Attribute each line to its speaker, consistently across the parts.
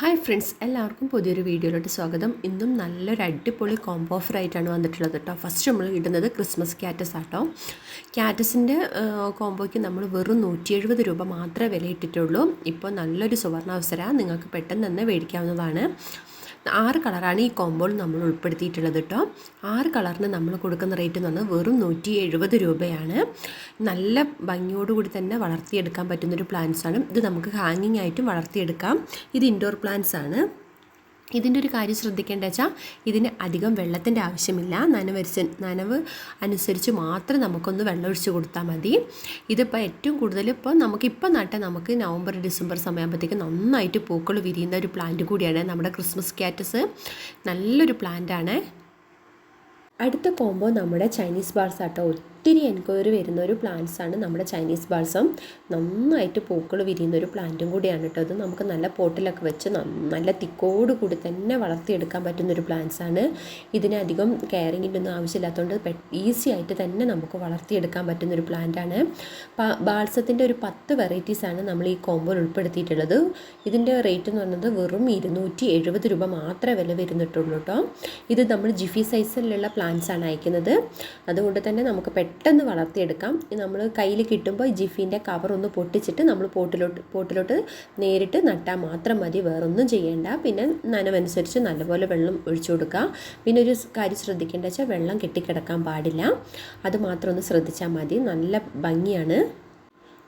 Speaker 1: Hi friends എല്ലാവർക്കും പുതിയൊരു വീഡിയോയിലോട്ട് സ്വാഗതം. ഇന്നും നല്ലൊരു അടിപൊളി കോംബോ ഓഫർ ആയിട്ടാണ് വന്നിട്ടുള്ളത് കേട്ടോ. ഫസ്റ്റ് നമ്മൾ ഇടുന്നത് ക്രിസ്മസ് ക്യാറ്റസ് ആട്ടോ. ക്യാറ്റസിന്റെ കോംബോയ്ക്ക് നമ്മൾ വെറും നൂറ്റി എഴുപത് രൂപ മാത്രമേ വില ഇട്ടിട്ടുള്ളൂ ഇപ്പോൾ നല്ലൊരു സുവർണാവസരം. നിങ്ങൾക്ക് പെട്ടെന്ന് തന്നെ മേടിക്കാവുന്നതാണ്. ആറ് കളറാണ് ഈ കോമ്പോൾ നമ്മൾ ഉൾപ്പെടുത്തിയിട്ടുള്ളത് കേട്ടോ. ആറ് കളറിന് നമ്മൾ കൊടുക്കുന്ന റേറ്റ് എന്ന് പറഞ്ഞാൽ വെറും നൂറ്റി എഴുപത് രൂപയാണ്. നല്ല ഭംഗിയോടുകൂടി തന്നെ വളർത്തിയെടുക്കാൻ പറ്റുന്നൊരു പ്ലാന്റ്സാണ് ഇത് നമുക്ക് ഹാങ്ങിങ് ആയിട്ടും വളർത്തിയെടുക്കാം. ഇത് ഇൻഡോർ പ്ലാന്റ്സ് ആണ്. ഇതിന്റെ ഒരു കാര്യം ശ്രദ്ധിക്കേണ്ട വെച്ചാൽ ഇതിന് അധികം വെള്ളത്തിന്റെ ആവശ്യമില്ല. നനവരിച്ച് നനവ് അനുസരിച്ച് മാത്രം നമുക്കൊന്ന് വെള്ളം ഒഴിച്ച് കൊടുത്താൽ മതി. ഇതിപ്പോൾ ഏറ്റവും കൂടുതൽ ഇപ്പോൾ നമുക്കിപ്പോൾ നട്ടാൽ നമുക്ക് നവംബർ ഡിസംബർ സമയമാകുമ്പോഴത്തേക്ക് നന്നായിട്ട് പൂക്കൾ വിരിയുന്ന ഒരു പ്ലാന്റ് കൂടിയാണ് നമ്മുടെ ക്രിസ്മസ് കാറ്റസ് നല്ലൊരു പ്ലാന്റാണ് അടുത്ത കോംബോ നമ്മുടെ ചൈനീസ് ബാർസ് ആട്ടോ. ഒത്തിരി എൻക്വയറി വരുന്ന ഒരു പ്ലാന്റ്സ് ആണ് നമ്മുടെ ചൈനീസ് ബാൾസം നന്നായിട്ട് പൂക്കൾ വിരിയുന്ന ഒരു പ്ലാന്റും കൂടിയാണ് കേട്ടോ അത് നമുക്ക് നല്ല പോട്ടിലൊക്കെ വെച്ച് നല്ല തിക്കോട് കൂടി തന്നെ വളർത്തിയെടുക്കാൻ പറ്റുന്ന ഒരു പ്ലാന്റ്സ് ആണ്. ഇതിന് അധികം കെയറിങ്ങിന്റെ ഒന്നും ആവശ്യമില്ലാത്തതുകൊണ്ട് ഈസി ആയിട്ട് തന്നെ നമുക്ക് വളർത്തിയെടുക്കാൻ പറ്റുന്ന ഒരു പ്ലാന്റ് ആണ്. ബാൾസത്തിന്റെ ഒരു പത്ത് വെറൈറ്റീസ് ആണ് നമ്മൾ ഈ കോമ്പോയിൽ ഉൾപ്പെടുത്തിയിട്ടുള്ളത്. ഇതിന്റെ റേറ്റ് എന്ന് പറയുന്നത് വെറും ഇരുന്നൂറ്റി എഴുപത് രൂപ മാത്രമേ വില വരുന്നിട്ടുള്ളൂ കേട്ടോ ഇത് നമ്മൾ ജിഫി സൈസിലുള്ള പ്ലാന്റ്സ് ആണ് അയക്കുന്നത്. അതുകൊണ്ട് തന്നെ നമുക്ക് പെട്ടെന്ന് വളർത്തിയെടുക്കാം. നമ്മൾ കയ്യിൽ കിട്ടുമ്പോൾ ജിഫിന്റെ കവർ ഒന്ന് പൊട്ടിച്ചിട്ട് നമ്മൾ പോട്ടിലോട്ട് പോട്ടിലോട്ട് നേരിട്ട് നട്ടാൽ മാത്രം മതി. വേറൊന്നും ചെയ്യേണ്ട. പിന്നെ നനവനുസരിച്ച് നല്ലപോലെ വെള്ളം ഒഴിച്ചു കൊടുക്കുക. പിന്നെ ഒരു കാര്യം ശ്രദ്ധിക്കേണ്ടത് വെച്ചാൽ വെള്ളം കെട്ടിക്കിടക്കാൻ പാടില്ല. അത് മാത്രം ഒന്ന് ശ്രദ്ധിച്ചാൽ മതി. നല്ല ഭംഗിയാണ്.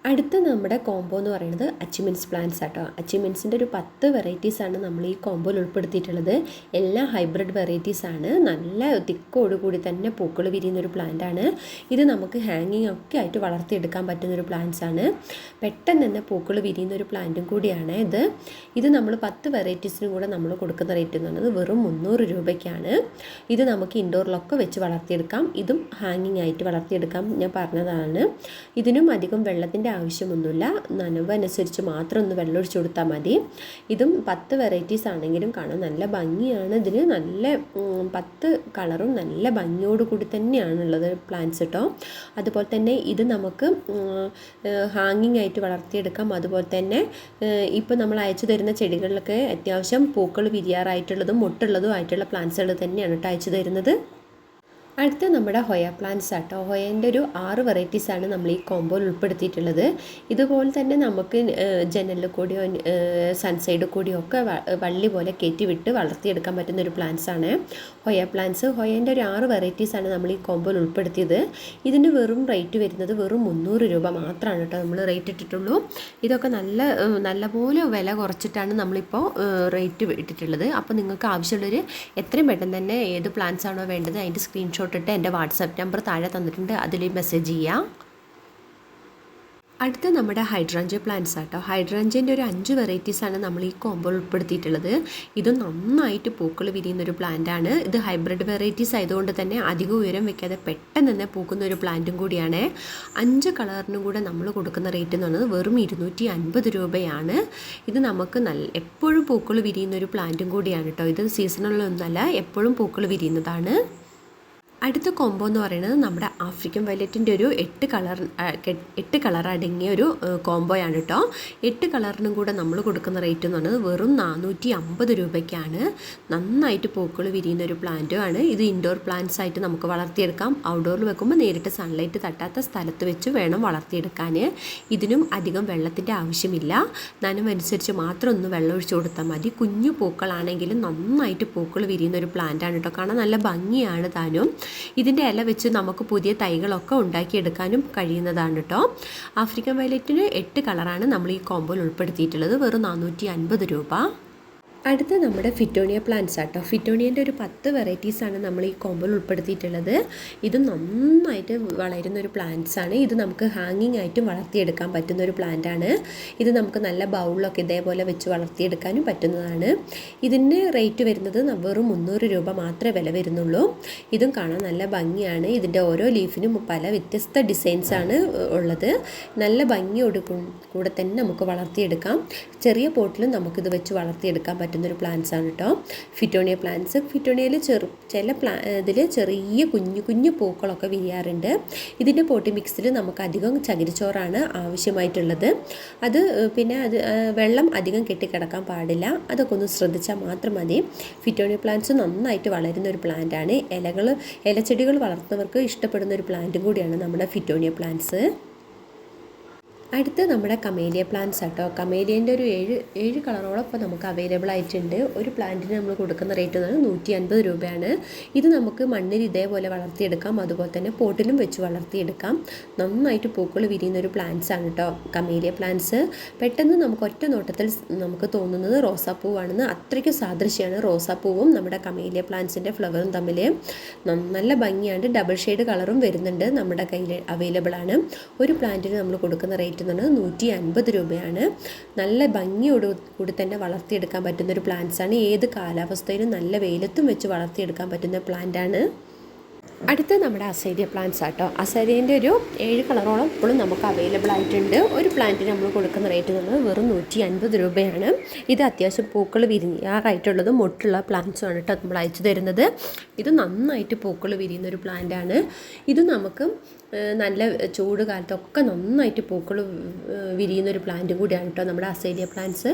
Speaker 1: അടുത്ത നമ്മുടെ കോംബോ എന്ന് പറയുന്നത് അച്ചിമെൻസ് പ്ലാന്റ്സ് ആട്ടോ. അച്ചിമെൻസിന്റെ ഒരു പത്ത് വെറൈറ്റീസാണ് നമ്മൾ ഈ കോംബോയിൽ ഉൾപ്പെടുത്തിയിട്ടുള്ളത്. എല്ലാ ഹൈബ്രിഡ് വെറൈറ്റീസ് ആണ്. നല്ല തിക്കോട് കൂടി തന്നെ പൂക്കൾ പ്ലാന്റ് ആണ്. ഇത് നമുക്ക് ഹാങ്ങിങ് ഒക്കെ ആയിട്ട് വളർത്തിയെടുക്കാൻ പറ്റുന്ന ഒരു പ്ലാന്റ്സ് ആണ്. പെട്ടെന്ന് തന്നെ പൂക്കൾ വിരിയുന്ന ഒരു പ്ലാന്റും കൂടിയാണ് ഇത്. ഇത് നമ്മൾ പത്ത് വെറൈറ്റീസിനും കൂടെ നമ്മൾ കൊടുക്കുന്ന റേറ്റ് എന്ന് പറയുന്നത് വെറും മുന്നൂറ് രൂപയ്ക്കാണ്. ഇത് നമുക്ക് ഇൻഡോറിലൊക്കെ വെച്ച് വളർത്തിയെടുക്കാം. ഇതും ഹാങ്ങിങ് ആയിട്ട് വളർത്തിയെടുക്കാം. ഞാൻ പറഞ്ഞതാണ്. ഇതിനും അധികം വെള്ളത്തിന്റെ ആവശ്യമൊന്നുമില്ല. നനവ് അനുസരിച്ച് മാത്രം ഒന്ന് വെള്ളം ഒഴിച്ചു കൊടുത്താൽ മതി. ഇതും പത്ത് വെറൈറ്റീസ് ആണെങ്കിലും കാണാൻ നല്ല ഭംഗിയാണ്. ഇതിന് നല്ല പത്ത് കളറും നല്ല ഭംഗിയോട് കൂടി തന്നെയാണുള്ളത് പ്ലാന്റ്സ് കേട്ടോ അതുപോലെ തന്നെ ഇത് നമുക്ക് ഹാങ്ങിങ് ആയിട്ട് വളർത്തിയെടുക്കാം. അതുപോലെ തന്നെ ഇപ്പോൾ നമ്മൾ അയച്ചു തരുന്ന ചെടികളിലൊക്കെ അത്യാവശ്യം പൂക്കൾ വിരിയാറായിട്ടുള്ളതും മുട്ടുള്ളതും ആയിട്ടുള്ള പ്ലാന്റ്സുകൾ തന്നെയാണ് കേട്ടോ അയച്ചു തരുന്നത്. അടുത്ത നമ്മുടെ ഹൊയ പ്ലാന്റ്സ് ആട്ടോ. ഹൊയന്റെ ഒരു ആറ് വെറൈറ്റീസാണ് നമ്മൾ ഈ കോമ്പോയിൽ ഉൾപ്പെടുത്തിയിട്ടുള്ളത്. ഇതുപോലെ തന്നെ നമുക്ക് ജനലിൽ കൂടിയോ സൺസൈഡിൽ കൂടിയോ ഒക്കെ വള്ളി പോലെ കയറ്റി വിട്ട് വളർത്തിയെടുക്കാൻ പറ്റുന്ന ഒരു പ്ലാന്റ്സ് ആണ് ഹൊയ പ്ലാന്റ്സ്. ഹൊയന്റെ ഒരു ആറ് വെറൈറ്റീസാണ് നമ്മൾ ഈ കോമ്പോയിൽ ഉൾപ്പെടുത്തിയത്. ഇതിന് വെറും റേറ്റ് വരുന്നത് വെറും മുന്നൂറ് രൂപ മാത്രമാണ് കേട്ടോ നമ്മൾ റേറ്റ് ഇട്ടിട്ടുള്ളൂ. ഇതൊക്കെ നല്ല നല്ലപോലെ വില കുറച്ചിട്ടാണ് നമ്മളിപ്പോൾ റേറ്റ് ഇട്ടിട്ടുള്ളത്. അപ്പോൾ നിങ്ങൾക്ക് ആവശ്യമുള്ളൊരു എത്രയും പെട്ടെന്ന് തന്നെ ഏത് പ്ലാന്റ്സ് ആണോ വേണ്ടത് അതിന്റെ സ്ക്രീൻഷോട്ട് സ്ക്രീൻഷോട്ട് ഇട്ട് എന്റെ വാട്സാപ്പ് നമ്പർ താഴെ തന്നിട്ടുണ്ട്. അതിൽ മെസ്സേജ് ചെയ്യാം. അടുത്ത നമ്മുടെ ഹൈഡ്രാഞ്ച പ്ലാന്റ്സ് ആട്ടോ. ഹൈഡ്രാഞ്ചിന്റെ ഒരു അഞ്ച് വെറൈറ്റീസാണ് നമ്മൾ ഈ കോമ്പോൾ ഉൾപ്പെടുത്തിയിട്ടുള്ളത്. ഇത് നന്നായിട്ട് പൂക്കൾ വിരിയുന്ന ഒരു പ്ലാന്റാണ് ഇത് ഹൈബ്രിഡ് വെറൈറ്റീസ് ആയതുകൊണ്ട് തന്നെ അധികം ഉയരം വെക്കാതെ പെട്ടെന്ന് തന്നെ പൂക്കുന്ന ഒരു പ്ലാന്റും കൂടിയാണ്. അഞ്ച് കളറിനും കൂടെ നമ്മൾ കൊടുക്കുന്ന റേറ്റ് എന്ന് പറയുന്നത് വെറും ഇരുന്നൂറ്റി അൻപത് രൂപയാണ്. ഇത് നമുക്ക് നല്ല എപ്പോഴും പൂക്കൾ വിരിയുന്ന ഒരു പ്ലാന്റും കൂടിയാണ് കേട്ടോ ഇത് സീസണലൊന്നല്ല എപ്പോഴും പൂക്കൾ വിരിയുന്നതാണ്. അടുത്ത കോംബോ എന്ന് പറയുന്നത് നമ്മുടെ ആഫ്രിക്കൻ വയലറ്റിന്റെ ഒരു എട്ട് കളർ എട്ട് കളർ അടങ്ങിയ ഒരു കോംബോയാണ് കേട്ടോ എട്ട് കളറിനും കൂടെ നമ്മൾ കൊടുക്കുന്ന റേറ്റ് എന്ന് പറയുന്നത് വെറും നാനൂറ്റി അമ്പത് രൂപയ്ക്കാണ്. നന്നായിട്ട് പൂക്കൾ വിരിയുന്ന ഒരു പ്ലാന്റും ആണ്. ഇത് ഇൻഡോർ പ്ലാന്റ്സ് ആയിട്ട് നമുക്ക് വളർത്തിയെടുക്കാം. ഔട്ട്ഡോറിൽ വെക്കുമ്പോൾ നേരിട്ട് സൺലൈറ്റ് തട്ടാത്ത സ്ഥലത്ത് വെച്ച് വേണം വളർത്തിയെടുക്കാൻ. ഇതിനും അധികം വെള്ളത്തിന്റെ ആവശ്യമില്ല. നനവനുസരിച്ച് മാത്രം ഒന്ന് വെള്ളം ഒഴിച്ചു കൊടുത്താൽ മതി. കുഞ്ഞു പൂക്കളാണെങ്കിലും നന്നായിട്ട് പൂക്കൾ വിരിയുന്ന ഒരു പ്ലാന്റാണ് കേട്ടോ കാണാൻ നല്ല ഭംഗിയാണ് താനും. ഇതിന്റെ ഇല വെച്ച് നമുക്ക് പുതിയ തൈകളൊക്കെ ഉണ്ടാക്കിയെടുക്കാനും കഴിയുന്നതാണ് കേട്ടോ. ആഫ്രിക്കൻ വയലറ്റിന് എട്ട് കളറാണ് നമ്മൾ ഈ കോമ്പോയിൽ ഉൾപ്പെടുത്തിയിട്ടുള്ളത്. വെറും നാനൂറ്റി രൂപ. അടുത്ത നമ്മുടെ ഫിറ്റോണിയ പ്ലാന്റ്സ് ആട്ടോ. ഫിറ്റോണിയന്റെ ഒരു പത്ത് വെറൈറ്റീസാണ് നമ്മൾ ഈ കോമ്പിൽ ഉൾപ്പെടുത്തിയിട്ടുള്ളത്. ഇത് നന്നായിട്ട് വളരുന്ന ഒരു പ്ലാന്റ്സ് ആണ്. ഇത് നമുക്ക് ഹാങ്ങിങ് ആയിട്ടും വളർത്തിയെടുക്കാൻ പറ്റുന്ന ഒരു പ്ലാന്റ് ആണ്. ഇത് നമുക്ക് നല്ല ബൗളിലൊക്കെ ഇതേപോലെ വെച്ച് വളർത്തിയെടുക്കാനും പറ്റുന്നതാണ്. ഇതിന്റെ റേറ്റ് വരുന്നത് വെറും മുന്നൂറ് രൂപ മാത്രമേ വില വരുന്നുള്ളൂ. ഇതും കാണാൻ നല്ല ഭംഗിയാണ്. ഇതിന്റെ ഓരോ ലീഫിനും പല വ്യത്യസ്ത ഡിസൈൻസ് ആണ് ഉള്ളത്. നല്ല ഭംഗിയോട് കൂടെ തന്നെ നമുക്ക് വളർത്തിയെടുക്കാം. ചെറിയ പോട്ടിലും നമുക്കിത് വെച്ച് വളർത്തിയെടുക്കാൻ പറ്റും. പറ്റുന്നൊരു പ്ലാന്റ്സ് ആണ് കേട്ടോ ഫിറ്റോണിയ പ്ലാന്റ്സ് ഫിറ്റോണിയയിൽ ചെറു ചില പ്ലാ ഇതിൽ ചെറിയ കുഞ്ഞു കുഞ്ഞു പൂക്കളൊക്കെ വിരിയാറുണ്ട്. ഇതിന്റെ പോട്ടി മിക്സിൽ നമുക്ക് അധികം ചകിരിച്ചോറാണ് ആവശ്യമായിട്ടുള്ളത്. അത് പിന്നെ അത് വെള്ളം അധികം കെട്ടിക്കിടക്കാൻ പാടില്ല. അതൊക്കെ ഒന്ന് ശ്രദ്ധിച്ചാൽ മാത്രം മതി. ഫിറ്റോണിയ പ്ലാന്റ്സ് നന്നായിട്ട് വളരുന്ന ഒരു പ്ലാന്റ് ആണ്. ഇലകൾ ഇലച്ചെടികൾ വളർത്തുന്നവർക്ക് ഇഷ്ടപ്പെടുന്ന ഒരു പ്ലാന്റും കൂടിയാണ് നമ്മുടെ ഫിറ്റോണിയ പ്ലാന്റ്സ് അടുത്ത് നമ്മുടെ കമേലിയ പ്ലാന്റ്സ് ആട്ടോ. കമേലിയന്റെ ഒരു ഏഴ് ഏഴ് കളറോളം ഇപ്പോൾ നമുക്ക് അവൈലബിൾ ആയിട്ടുണ്ട്. ഒരു പ്ലാന്റിന് നമ്മൾ കൊടുക്കുന്ന റേറ്റ് എന്ന് പറഞ്ഞാൽ നൂറ്റി അൻപത് രൂപയാണ്. ഇത് നമുക്ക് മണ്ണിൽ ഇതേപോലെ വളർത്തിയെടുക്കാം. അതുപോലെ തന്നെ പോട്ടിലും വെച്ച് വളർത്തിയെടുക്കാം. നന്നായിട്ട് പൂക്കൾ വിരിയുന്ന ഒരു പ്ലാന്റ്സ് ആണ് കേട്ടോ കമേലിയ പ്ലാന്റ്സ് പെട്ടെന്ന് നമുക്ക് ഒറ്റ നോട്ടത്തിൽ നമുക്ക് തോന്നുന്നത് റോസാപ്പൂവാണെന്ന്. അത്രയ്ക്ക് സാദൃശ്യമാണ് റോസാപ്പൂവും നമ്മുടെ കമേലിയ പ്ലാന്റ്സിന്റെ ഫ്ലവറും തമ്മിൽ നല്ല ഭംഗിയാണ് ഡബിൾ ഷെയ്ഡ് കളറും വരുന്നുണ്ട് നമ്മുടെ കയ്യിൽ അവൈലബിൾ ആണ്. ഒരു പ്ലാന്റിന് നമ്മൾ കൊടുക്കുന്ന റേറ്റ് പറയുന്നത് നൂറ്റി അൻപത് രൂപയാണ്. നല്ല ഭംഗിയോട് കൂടി തന്നെ വളർത്തിയെടുക്കാൻ പറ്റുന്നൊരു പ്ലാന്റ്സാണ് ഏത് കാലാവസ്ഥയിലും നല്ല വെയിലത്തും വെച്ച് വളർത്തിയെടുക്കാൻ പറ്റുന്ന പ്ലാന്റ് ആണ്. അടുത്ത നമ്മുടെ അസേരിയ പ്ലാന്റ്സ് ആട്ടോ. അസേരിയന്റെ ഒരു ഏഴ് കളറോളം ഇപ്പോഴും നമുക്ക് അവൈലബിൾ ആയിട്ടുണ്ട്. ഒരു പ്ലാന്റിന് നമ്മൾ കൊടുക്കുന്ന റേറ്റ് നമ്മൾ വെറും നൂറ്റി അൻപത് രൂപയാണ്. ഇത് അത്യാവശ്യം പൂക്കൾ വിരിയാറായിട്ടുള്ളത് മൊട്ടുള്ള പ്ലാന്റ്സും ആണ് കേട്ടോ നമ്മൾ അയച്ചു തരുന്നത്. ഇത് നന്നായിട്ട് പൂക്കൾ വിരിയുന്ന ഒരു പ്ലാന്റ് ആണ്. ഇത് നമുക്ക് നല്ല ചൂട് കാലത്തൊക്കെ നന്നായിട്ട് പൂക്കൾ വിരിയുന്ന ഒരു പ്ലാന്റ് കൂടിയാണ് കേട്ടോ നമ്മുടെ അസേരിയ പ്ലാന്റ്സ്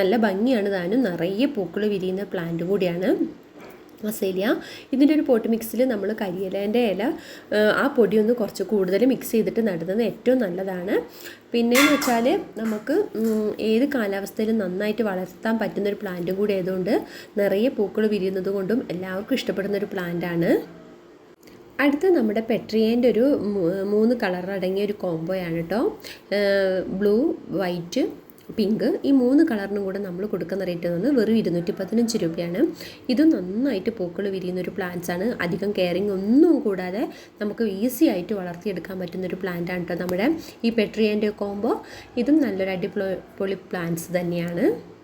Speaker 1: നല്ല ഭംഗിയാണ് താനും നിറയെ പൂക്കൾ വിരിയുന്ന പ്ലാന്റ് കൂടിയാണ്. മസേലിയ. ഇതിന്റെ ഒരു പോട്ട് മിക്സിൽ നമ്മൾ കരിയിലേന്റെ ഇല ആ, പൊടി ഒന്ന് കുറച്ച് കൂടുതൽ മിക്സ് ചെയ്തിട്ട് നടുന്നത് ഏറ്റവും നല്ലതാണ്. പിന്നെയെന്ന് വെച്ചാൽ നമുക്ക് ഏത് കാലാവസ്ഥയിലും നന്നായിട്ട് വളർത്താൻ പറ്റുന്ന ഒരു പ്ലാന്റും കൂടി ആയതുകൊണ്ട് നിറയെ പൂക്കൾ വിരിയുന്നത് കൊണ്ടും എല്ലാവർക്കും ഇഷ്ടപ്പെടുന്ന ഒരു പ്ലാന്റാണ് അടുത്ത നമ്മുടെ പെട്രിയേന്റെ ഒരു മൂന്ന് കളർ അടങ്ങിയ ഒരു കോംബോയാണ് കേട്ടോ ബ്ലൂ വൈറ്റ് പിങ്ക്. ഈ മൂന്ന് കളറിനും കൂടെ നമ്മൾ കൊടുക്കുന്ന റേറ്റ് എന്ന് വെറും ഇരുന്നൂറ്റി പതിനഞ്ച് രൂപയാണ്. ഇത് നന്നായിട്ട് പൂക്കൾ വിരിയുന്ന ഒരു പ്ലാന്റ്സ് ആണ്. അധികം കെയറിങ് ഒന്നും കൂടാതെ നമുക്ക് ഈസി ആയിട്ട് വളർത്തിയെടുക്കാൻ പറ്റുന്ന ഒരു പ്ലാന്റ് ആണ് കേട്ടോ നമ്മുടെ ഈ പെട്രിയന്റെ കോംബോ ഇതും നല്ലൊരു അടിപൊളി പ്ലാന്റ്സ് തന്നെയാണ്.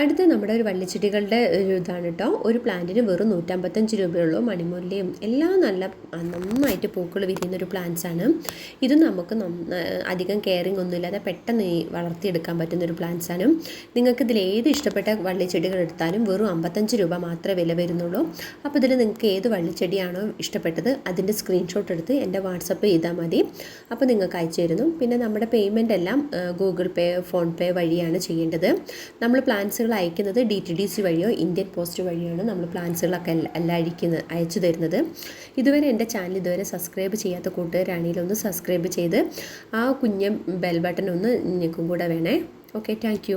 Speaker 1: അടുത്ത നമ്മുടെ ഒരു വള്ളിച്ചെടികളുടെ ഒരു ഇതാണ് കേട്ടോ. ഒരു പ്ലാന്റിന് വെറും നൂറ്റമ്പത്തഞ്ച് രൂപയുള്ളൂ. മണിമുല്ലയും എല്ലാം നല്ല നന്നായിട്ട് പൂക്കൾ വിരിയുന്ന ഒരു പ്ലാന്റ്സ് ആണ്. ഇത് നമുക്ക് അധികം കെയറിങ് ഒന്നുമില്ലാതെ പെട്ടെന്ന് വളർത്തിയെടുക്കാൻ പറ്റുന്ന ഒരു പ്ലാന്റ്സ് ആണ്. നിങ്ങൾക്ക് ഇതിൽ ഏത് ഇഷ്ടപ്പെട്ട വള്ളിച്ചെടികൾ എടുത്താലും വെറും അമ്പത്തഞ്ച് രൂപ മാത്രമേ വില വരുന്നുള്ളൂ. അപ്പോൾ ഇതിൽ നിങ്ങൾക്ക് ഏത് വള്ളിച്ചെടിയാണോ ഇഷ്ടപ്പെട്ടത് അതിന്റെ സ്ക്രീൻഷോട്ട് എടുത്ത് എന്റെ വാട്സപ്പ് ചെയ്താൽ മതി. അപ്പോൾ നിങ്ങൾക്ക് അയച്ചു തരുന്നു. പിന്നെ നമ്മുടെ പേയ്മെന്റ് എല്ലാം ഗൂഗിൾ പേ ഫോൺ പേ വഴിയാണ് ചെയ്യേണ്ടത്. നമ്മൾ പ്ലാൻസുകൾ അയക്കുന്നത് ഡി ടി ഡി സി വഴിയോ ഇന്ത്യൻ പോസ്റ്റ് വഴിയാണ് നമ്മൾ പ്ലാൻസുകളൊക്കെ എല്ലാം അയക്കുന്നത് അയച്ചു തരുന്നത്. ഇതുവരെ എന്റെ ചാനൽ ഇതുവരെ സബ്സ്ക്രൈബ് ചെയ്യാത്ത കൂട്ടുകാരാണെങ്കിൽ ഒന്ന് സബ്സ്ക്രൈബ് ചെയ്ത് ആ കുഞ്ഞ് ബെൽ ബട്ടൺ ഒന്ന് നിങ്ങൾക്കും കൂടെ വേണേ. Okay thank